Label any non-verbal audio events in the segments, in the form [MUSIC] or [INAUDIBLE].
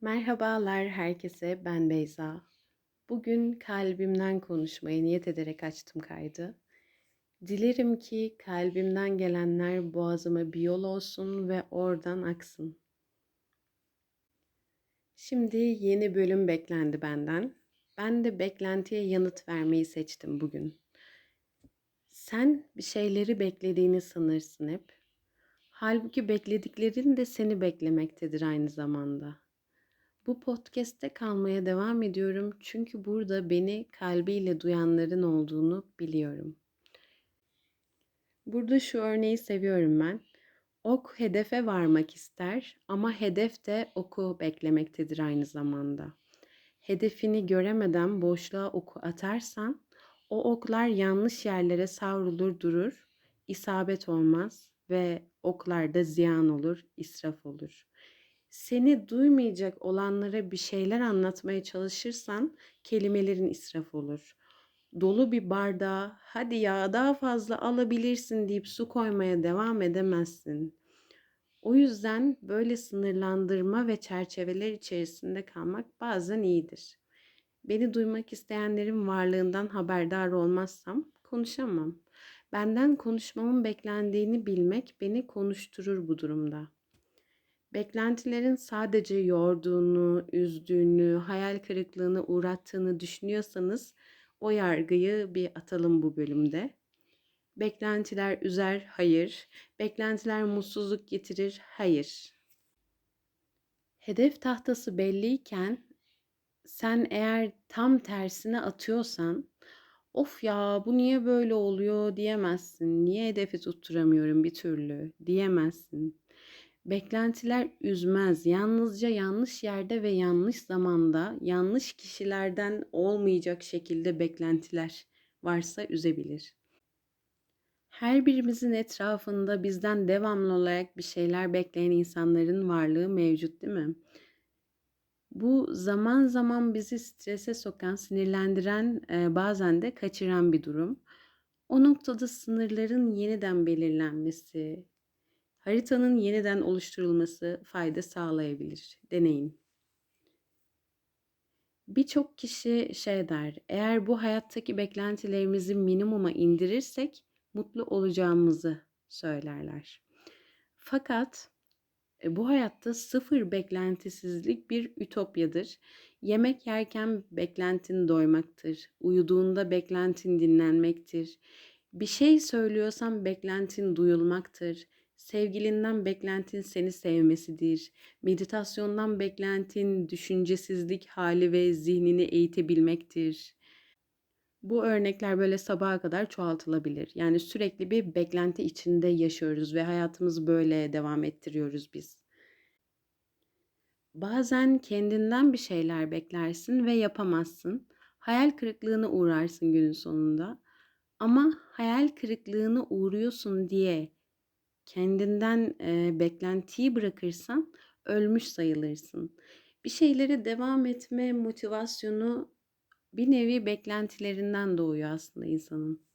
Merhabalar herkese, ben Beyza. Bugün kalbimden konuşmaya niyet ederek açtım kaydı. Dilerim ki kalbimden gelenler boğazıma bir yol olsun ve oradan aksın. Şimdi yeni bölüm beklendi benden. Ben de beklentiye yanıt vermeyi seçtim bugün. Sen bir şeyleri beklediğini sanırsın hep. Halbuki beklediklerin de seni beklemektedir aynı zamanda. Bu podcast'te kalmaya devam ediyorum çünkü burada beni kalbiyle duyanların olduğunu biliyorum. Burada şu örneği seviyorum ben. Ok hedefe varmak ister ama hedef de oku beklemektedir aynı zamanda. Hedefini göremeden boşluğa oku atarsan o oklar yanlış yerlere savrulur durur, isabet olmaz ve oklar da ziyan olur, israf olur seni duymayacak olanlara bir şeyler anlatmaya çalışırsan kelimelerin israf olur. Dolu bir bardağa hadi ya daha fazla alabilirsin deyip su koymaya devam edemezsin. O yüzden böyle sınırlandırma ve çerçeveler içerisinde kalmak bazen iyidir. Beni duymak isteyenlerin varlığından haberdar olmazsam konuşamam. Benden konuşmamın beklendiğini bilmek beni konuşturur bu durumda beklentilerin sadece yorduğunu, üzdüğünü, hayal kırıklığına uğrattığını düşünüyorsanız o yargıyı bir atalım bu bölümde. Beklentiler üzer, hayır. Beklentiler mutsuzluk getirir, hayır. Hedef tahtası belliyken sen eğer tam tersine atıyorsan of ya bu niye böyle oluyor diyemezsin. Niye hedefi tutturamıyorum bir türlü diyemezsin. Beklentiler üzmez. Yalnızca yanlış yerde ve yanlış zamanda, yanlış kişilerden olmayacak şekilde beklentiler varsa üzebilir. Her birimizin etrafında bizden devamlı olarak bir şeyler bekleyen insanların varlığı mevcut değil mi? Bu zaman zaman bizi strese sokan, sinirlendiren, e, bazen de kaçıran bir durum. O noktada sınırların yeniden belirlenmesi, haritanın yeniden oluşturulması fayda sağlayabilir. Deneyin. Birçok kişi şey der, eğer bu hayattaki beklentilerimizi minimuma indirirsek mutlu olacağımızı söylerler. Fakat e, bu hayatta sıfır beklentisizlik bir ütopyadır. Yemek yerken beklentin doymaktır. Uyuduğunda beklentin dinlenmektir. Bir şey söylüyorsan beklentin duyulmaktır. Sevgilinden beklentin seni sevmesidir. Meditasyondan beklentin düşüncesizlik hali ve zihnini eğitebilmektir. Bu örnekler böyle sabaha kadar çoğaltılabilir. Yani sürekli bir beklenti içinde yaşıyoruz ve hayatımızı böyle devam ettiriyoruz biz. Bazen kendinden bir şeyler beklersin ve yapamazsın. Hayal kırıklığına uğrarsın günün sonunda. Ama hayal kırıklığına uğruyorsun diye kendinden e, beklentiyi bırakırsan ölmüş sayılırsın. Bir şeylere devam etme motivasyonu bir nevi beklentilerinden doğuyor aslında insanın.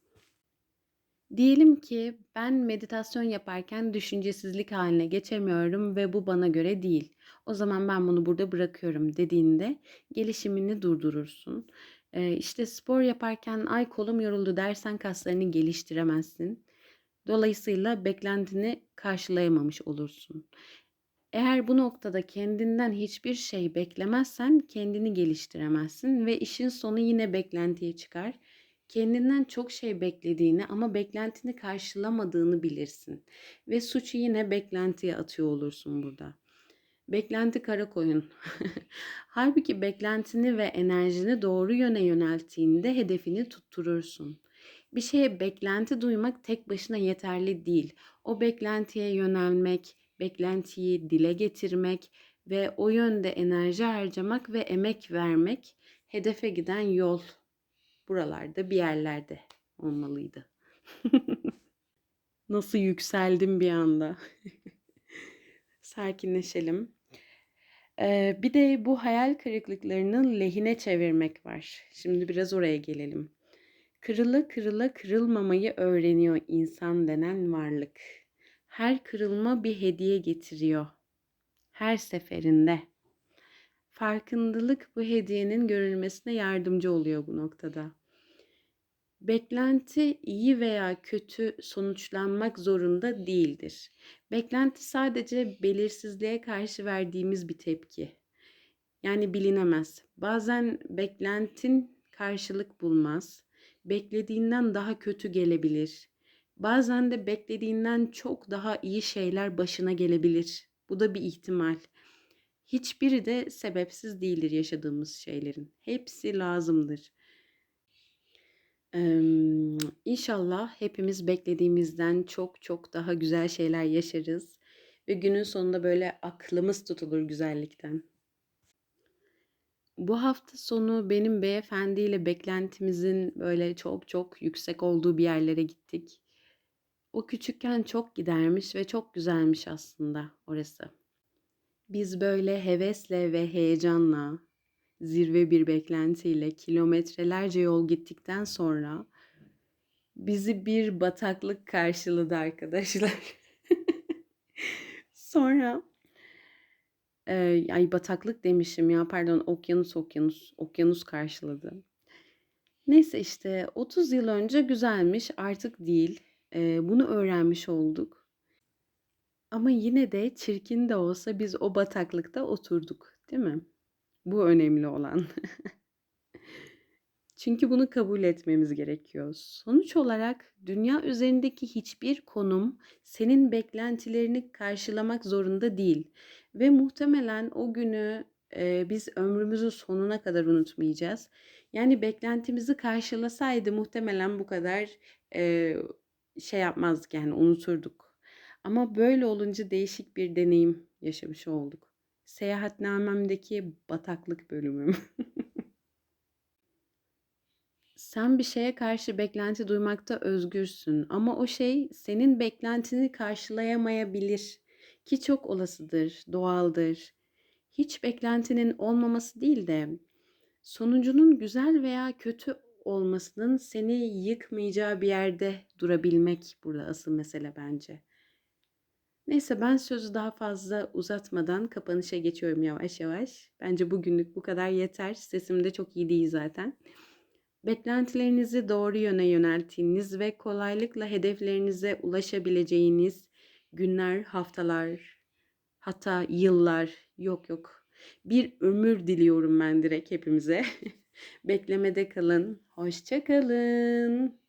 Diyelim ki ben meditasyon yaparken düşüncesizlik haline geçemiyorum ve bu bana göre değil. O zaman ben bunu burada bırakıyorum dediğinde gelişimini durdurursun. Ee, işte spor yaparken ay kolum yoruldu dersen kaslarını geliştiremezsin. Dolayısıyla beklentini karşılayamamış olursun. Eğer bu noktada kendinden hiçbir şey beklemezsen kendini geliştiremezsin ve işin sonu yine beklentiye çıkar. Kendinden çok şey beklediğini ama beklentini karşılamadığını bilirsin ve suçu yine beklentiye atıyor olursun burada. Beklenti kara koyun. [LAUGHS] Halbuki beklentini ve enerjini doğru yöne yönelttiğinde hedefini tutturursun bir şeye beklenti duymak tek başına yeterli değil. O beklentiye yönelmek, beklentiyi dile getirmek ve o yönde enerji harcamak ve emek vermek hedefe giden yol buralarda bir yerlerde olmalıydı. [LAUGHS] Nasıl yükseldim bir anda. [LAUGHS] Sakinleşelim. Ee, bir de bu hayal kırıklıklarının lehine çevirmek var. Şimdi biraz oraya gelelim. Kırıla kırıla kırılmamayı öğreniyor insan denen varlık. Her kırılma bir hediye getiriyor. Her seferinde. Farkındalık bu hediyenin görülmesine yardımcı oluyor bu noktada. Beklenti iyi veya kötü sonuçlanmak zorunda değildir. Beklenti sadece belirsizliğe karşı verdiğimiz bir tepki. Yani bilinemez. Bazen beklentin karşılık bulmaz. Beklediğinden daha kötü gelebilir. Bazen de beklediğinden çok daha iyi şeyler başına gelebilir. Bu da bir ihtimal. Hiçbiri de sebepsiz değildir yaşadığımız şeylerin. Hepsi lazımdır. Ee, inşallah hepimiz beklediğimizden çok çok daha güzel şeyler yaşarız ve günün sonunda böyle aklımız tutulur güzellikten. Bu hafta sonu benim beyefendiyle beklentimizin böyle çok çok yüksek olduğu bir yerlere gittik. O küçükken çok gidermiş ve çok güzelmiş aslında orası. Biz böyle hevesle ve heyecanla, zirve bir beklentiyle kilometrelerce yol gittikten sonra bizi bir bataklık karşıladı arkadaşlar. [LAUGHS] sonra e, ay bataklık demişim ya pardon okyanus okyanus okyanus karşıladı. Neyse işte 30 yıl önce güzelmiş artık değil. E, bunu öğrenmiş olduk. Ama yine de çirkin de olsa biz o bataklıkta oturduk, değil mi? Bu önemli olan. [LAUGHS] Çünkü bunu kabul etmemiz gerekiyor. Sonuç olarak dünya üzerindeki hiçbir konum senin beklentilerini karşılamak zorunda değil ve muhtemelen o günü e, biz ömrümüzün sonuna kadar unutmayacağız. Yani beklentimizi karşılasaydı muhtemelen bu kadar e, şey yapmazdık yani unuturduk. Ama böyle olunca değişik bir deneyim yaşamış olduk. Seyahatnamemdeki bataklık bölümüm. [LAUGHS] Sen bir şeye karşı beklenti duymakta özgürsün ama o şey senin beklentini karşılayamayabilir ki çok olasıdır, doğaldır. Hiç beklentinin olmaması değil de sonucunun güzel veya kötü olmasının seni yıkmayacağı bir yerde durabilmek burada asıl mesele bence. Neyse ben sözü daha fazla uzatmadan kapanışa geçiyorum yavaş yavaş. Bence bugünlük bu kadar yeter. Sesim de çok iyi değil zaten. Beklentilerinizi doğru yöne yönelttiğiniz ve kolaylıkla hedeflerinize ulaşabileceğiniz günler, haftalar, hatta yıllar, yok yok. Bir ömür diliyorum ben direkt hepimize. [LAUGHS] Beklemede kalın. Hoşça kalın.